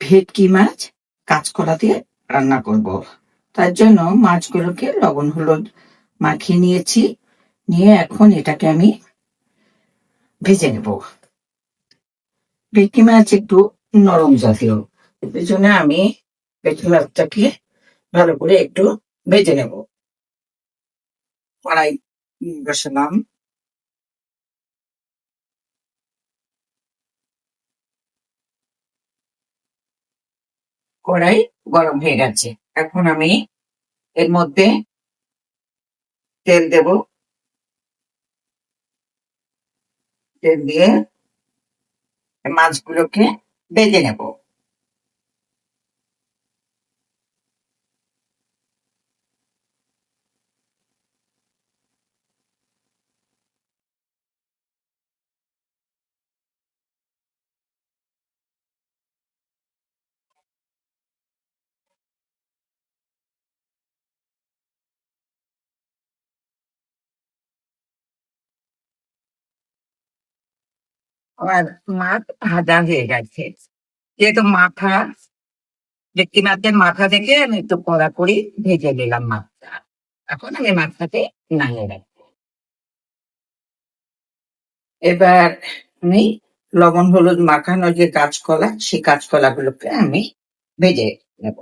ভেটকি মাছ কাঁচকলা দিয়ে রান্না করব। তার জন্য মাছগুলোকে লবণ, হলুদ মাখিয়ে নিয়েছি। নিয়ে এখন এটাকে আমি ভেজে নেব। ভেটকি মাছ একটু নরম জাতীয়। এই জন্য আমি ভেটকি মাছটাকে ভালো করে একটু ভেজে নেব। কড়াই বসালাম। কড়াই গরম হয়ে গেছে। এখন আমি এর মধ্যে তেল দেব। তেল দিয়ে মাছগুলোকে বেজে নেব। আমার মাছ ভাজা হয়ে গেছে। যেহেতু মাথা মাছের মাথা থেকে আমি একটু কড়া করি ভেজে নিলাম মাছটা এখন আমি মাছটাকে নামিয়ে রাখব এবার আমি লবণ, হলুদ মাখানো যে কাঁচকলা, সেই কাঁচকলা গুলোকে আমি ভেজে নেব।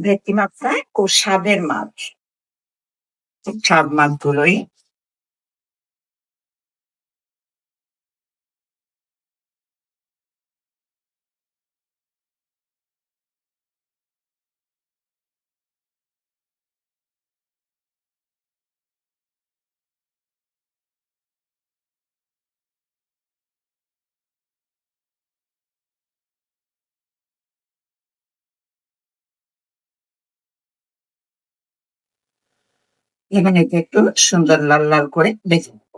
ভেটকি মাছটা খুব স্বাদের মাছ। স্বাদ মাছগুলোই এখানে একে একটু সুন্দর লাল লাল করে ভেজে নেব।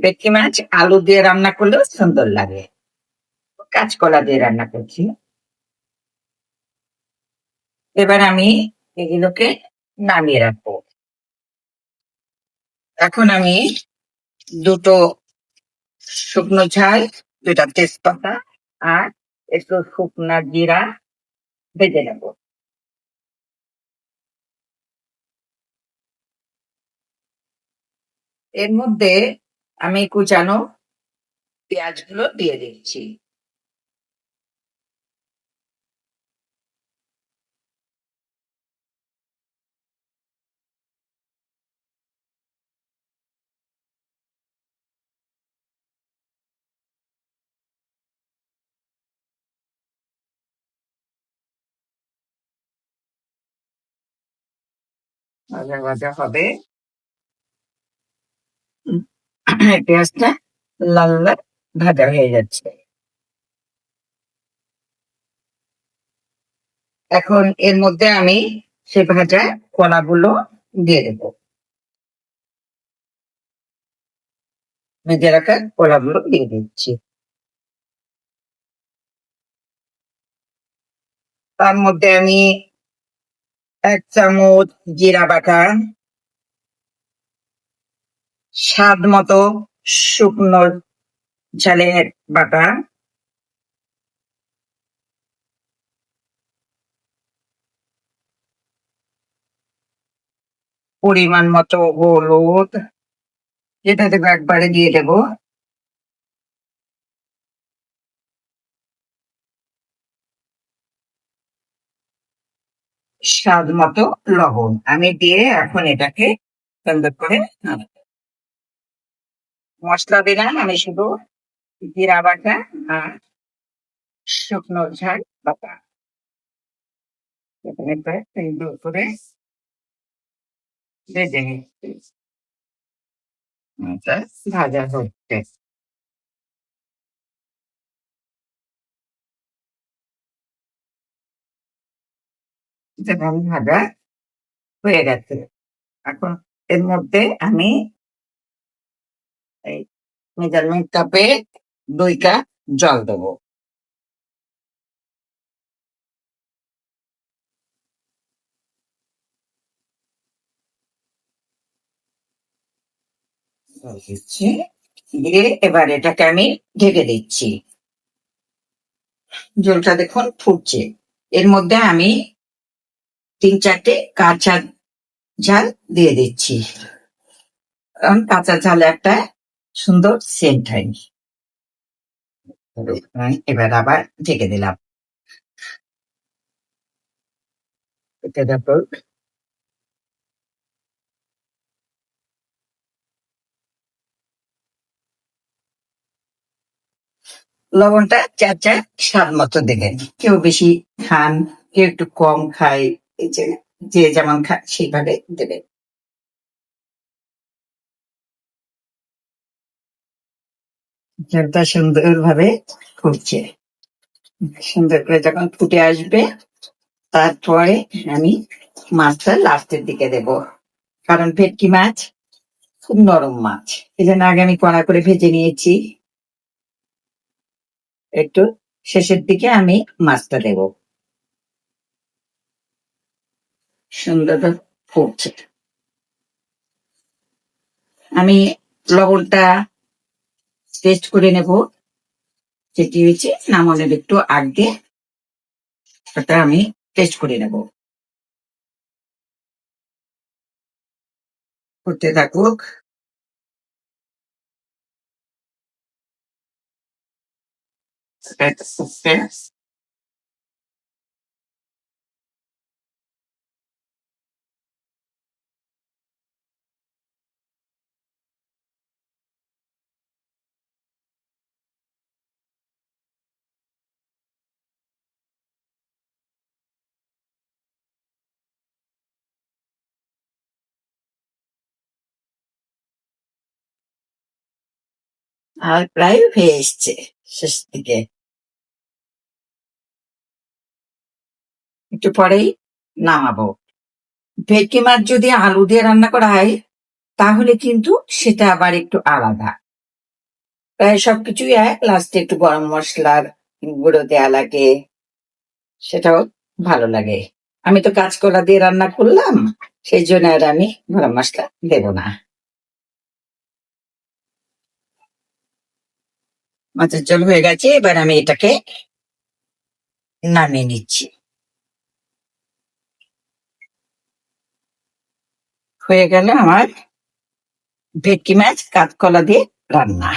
ভেটকি মাছ আলু দিয়ে রান্না করলেও সুন্দর লাগে। কাঁচকলা দিয়ে রান্না করছি। এবার আমি এগুলোকে নামিয়ে রাখব। এখন আমি দুটো শুকনো ঝাল দুটা তেজপাতা আর একটু শুকনা জিরা ভেজে নেব। এর মধ্যে আমি কুচানো পেঁয়াজগুলো দিয়ে দিচ্ছি। ভাজা ভাজা হবে। পেঁয়াজটা লাল লাল ভাজা হয়ে যাচ্ছে। এখন এর মধ্যে আমি সে ভাজা কলাগুলো দিয়ে দেবো। ভেজে রাখা কলাগুলো দিয়ে দিচ্ছি। তার মধ্যে আমি এক চামচ জিরা বাটা, স্বাদ মতো শুকনো ঝালের বাটা, পরিমাণ মতো হলুদ যেটা দেবো একবারে দিয়ে দেবো। স্বাদ মতো লবণ। আমি দিয়ে এখন এটাকে সুন্দর করে মশলা দিলাম, আমি শুধু জিরা বাটা আর শুকনো ঝাল বাটা। করে ভেজে আচ্ছা ভাজা হচ্ছে। যেমন ভাজা হয়ে গেছে। এখন এর মধ্যে আমি এই মেজারমেন্ট কাপে দুই কাপ জল দেবো। দিয়ে এবার এটাকে আমি ঢেকে দিচ্ছি। জলটা দেখুন ফুটছে। এর মধ্যে আমি তিন চারটে কাঁচা ঝাল দিয়ে দিচ্ছি। কারণ কাঁচা ঝাল একটা সুন্দর সেন্ট হয়নি। এবার আবার ঢেকে দিলাম। লবণটা চার চার স্বাদ মতো দেবেন। কেউ বেশি খান, কেউ একটু কম খায়। যে যেমন সেইভাবে দেবে। সুন্দর ভাবে ফুটছে। সুন্দর করে যখন ফুটে আসবে, তারপরে আমি মাছটা লাস্টের দিকে দেব। কারণ ভেটকি মাছ খুব নরম মাছ। এই জন্য আগে আমি কড়া করে ভেজে নিয়েছি। একটু শেষের দিকে আমি মাছটা দেব। সুন্দর ফুটছে আমি লবণটা টেস্ট করে নেব। যেটি হয়েছে নামানোর একটু আগে ওটা আমি টেস্ট করে নেব। করতে থাকুক। এটা ফুটছে। আর প্রায় হয়ে এসছে শেষ দিকে। একটু পরেই নামাবো। ভেটকি মাছ যদি আলু দিয়ে রান্না করা হয়, তাহলে কিন্তু সেটা আবার একটু আলাদা। প্রায় সবকিছুই এক লাস্টে একটু গরম মশলার গুঁড়ো দেয়া লাগে। সেটাও ভালো লাগে। আমি তো কাঁচকলা দিয়ে রান্না করলাম, সেই জন্য আর আমি গরম মশলা দেব না। মাছের জল হয়ে গেছে, এবার আমি এটাকে নামিয়ে নিচ্ছি। হয়ে গেল আমার ভেটকি মাছ, কাঁচকলা দিয়ে রান্না।